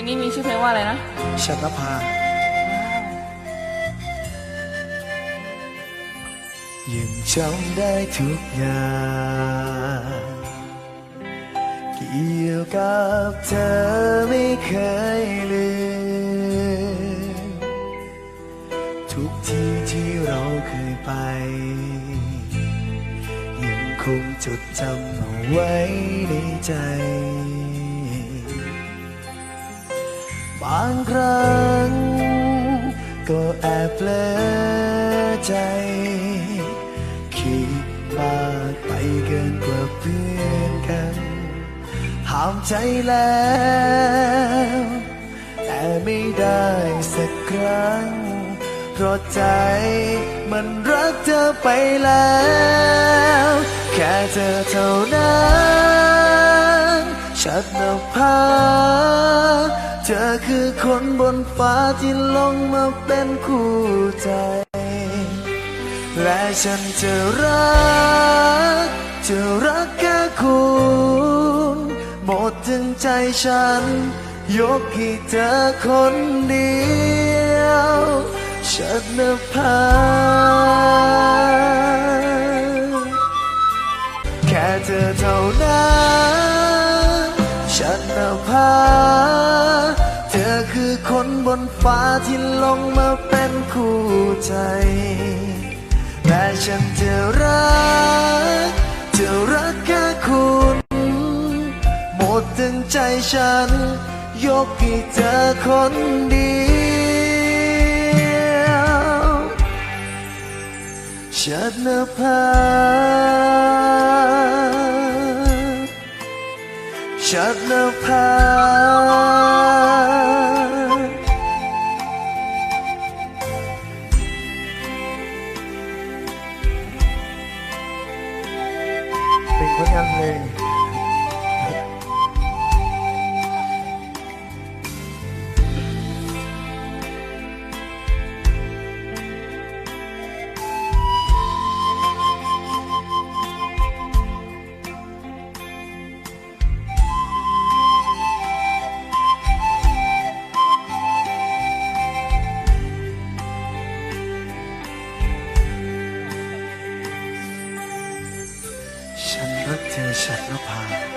ลงนี้มีชื่อเพลงว่าอะไรนะชันภายังจำได้ทุกอย่างเกี่ยวกับเธอไม่เคยลืม ทุกที่ที่เราเคยไป ยังคงจดจำเอาไว้ในใจ บางครั้ง ก็แอบเลอใจ คิดมากไปเกินกว่าเพื่อนกัน ห้ามใจแล้ว แต่ไม่ได้สักครั้ง เพราะใจมันรักเธอไปแล้ว แค่เธอเท่านั้น ชัดนภา ธอคือคนบนฟ้าที่ลงมาเป็นคู่ใจ และฉันจะรัก จะรักแค่คุณหมดถึงใจฉัน ยกให้เธอคนเดียวฉันนภาแค่เธอเท่านั้นฉันนภาเอคือค นบนฟ้าที่ลงมาเป็นคู่ใจ แต่ฉันจะรักจะรักแค่คุณ หมดถึงใจฉัน ยกให้เธอคนเดียวฉันนภาฉันนภา ผลงานเพลง ฉันรักเธอฉันนภา